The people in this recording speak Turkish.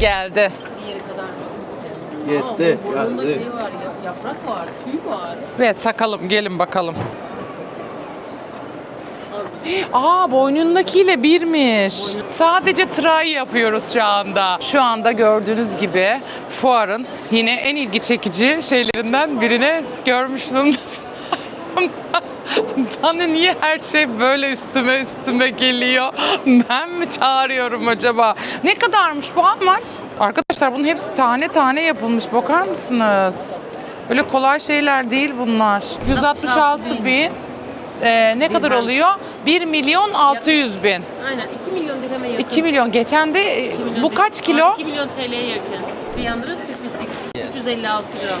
Geldi. Yetti, geldi. Şey var, yaprak var, tüy var. Ve takalım, gelin bakalım. Aa boynundakiyle birmiş. Sadece try yapıyoruz şu anda. Şu anda gördüğünüz gibi fuarın yine en ilgi çekici şeylerinden birini görmüştüm. Bana niye her şey böyle üstüme üstüme geliyor? Ben mi çağırıyorum acaba? Ne kadarmış bu amaç? Arkadaşlar bunun hepsi tane tane yapılmış. Bakar mısınız? Böyle kolay şeyler değil bunlar. 166 bin. Ee, ne kadar oluyor? 1 milyon 600 bin. Aynen 2 milyon dirheme yakın. 2 milyon. Geçen de e, 2 milyon bu dirhem. kaç kilo? 2 milyon TL'ye yakın. 356, 356 gram.